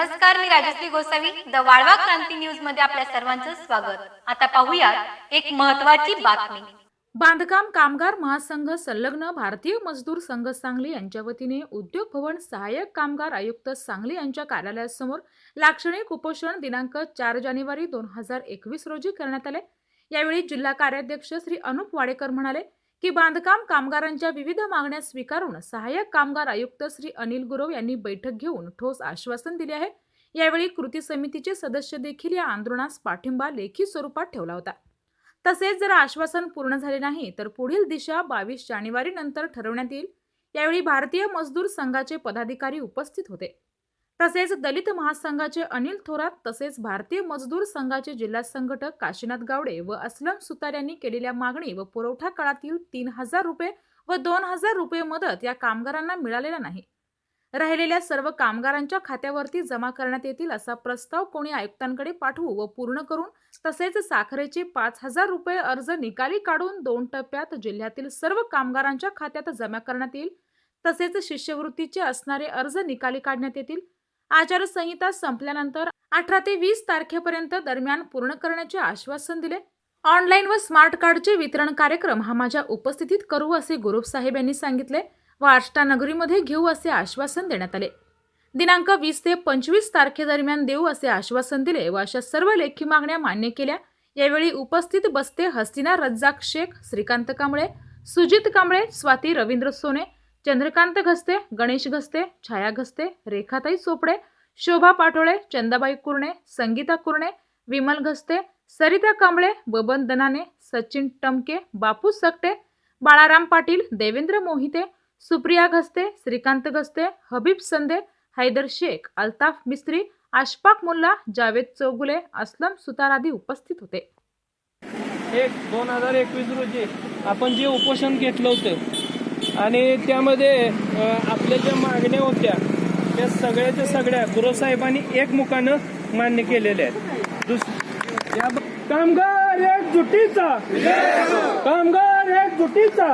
नमस्कार मी राजश्री गोसावी द वाळवा क्रांती न्यूजमध्ये आपल्या सर्वांचं स्वागत. आता पाहूयात एक महत्वाची बातमी. बांधकाम कामगार महासंघ संलग्न भारतीय मजदूर संघ सांगली यांच्या वतीने उद्योग भवन सहाय्यक कामगार आयुक्त सांगली यांच्या कार्यालयासमोर लाक्षणिक उपोषण दिनांक चार जानेवारी दोन हजार एकवीस रोजी करण्यात आले. यावेळी जिल्हा कार्याध्यक्ष श्री अनुप वाडेकर म्हणाले की बांधकाम कामगारांच्या विविध मागण्या स्वीकारून सहाय्यक कामगार आयुक्त श्री अनिल गुरव यांनी बैठक घेऊन ठोस आश्वासन दिले आहे. यावेळी कृती समितीचे सदस्य देखील या आंदोलनास पाठिंबा लेखी स्वरूपात ठेवला होता. तसेच जर आश्वासन पूर्ण झाले नाही तर पुढील दिशा बावीस जानेवारी नंतर ठरवण्यात येईल. यावेळी भारतीय मजदूर संघाचे पदाधिकारी उपस्थित होते. तसेच दलित महासंघाचे अनिल थोरात तसेच भारतीय मजदूर संघाचे जिल्हा संघटक काशीनाथ गावडे व असलम सुतार यांनी केलेल्या मागणी व पुरवठा काळातील तीन हजार रुपये व दोन हजार रुपये मदत या कामगारांना मिळालेला नाही. राहिलेल्या सर्व कामगारांच्या खात्यावरती जमा करण्यात येतील असा प्रस्ताव कोणी आयुक्तांकडे पाठवू व पूर्ण करून तसेच साखरेचे पाच हजार रुपये अर्ज निकाली काढून दोन टप्प्यात जिल्ह्यातील सर्व कामगारांच्या खात्यात जमा करण्यात येईल. तसेच शिष्यवृत्तीचे असणारे अर्ज निकाली काढण्यात येतील. आचारसंहिता संपल्यानंतर अठरा ते वीस तारखेपर्यंत दरम्यान पूर्ण करण्याचे आश्वासन दिले. ऑनलाईन व स्मार्ट कार्डचे वितरण कार्यक्रम हा माझ्या उपस्थितीत करू असे गुरुप साहेब यांनी सांगितले व आष्टानगरीमध्ये घेऊ असे आश्वासन देण्यात आले. दिनांक वीस ते पंचवीस तारखेदरम्यान देऊ असे आश्वासन दिले व अशा सर्व लेखी मागण्या मान्य केल्या. यावेळी उपस्थित बसते हस्तिना रज्जाक शेख श्रीकांत कांबळे सुजित कांबळे स्वाती रवींद्र सोने चंद्रकांत घस्ते गणेश घस्ते छाया घस्ते रेखाताई चोपडे शोभा पाटोळे चंदाबाई कुर्णे संगीता कुर्णे विमल घस्ते सरिता कांबळे बबन दनाने सचिन टमके बापू सकटे बाळाराम पाटील देवेंद्र मोहिते सुप्रिया घस्ते श्रीकांत घस्ते हबीब संदे हैदर शेख अल्ताफ मिस्त्री अशफाक मुल्ला जावेद चौगुले असलम सुतार आदी उपस्थित होते. एक दोन हजार एकवीस रोजी आपण जे उपोषण घेतलं होतं आणि त्यामध्ये आपल्या ज्या मागण्या होत्या त्या सगळ्याच्या सगळ्या गुरुसाहेबांनी एकमुखानं मान्य केलेल्या आहेत. दुस या कामगार कामगार एकजुटीचा कामगार एकजुटीचा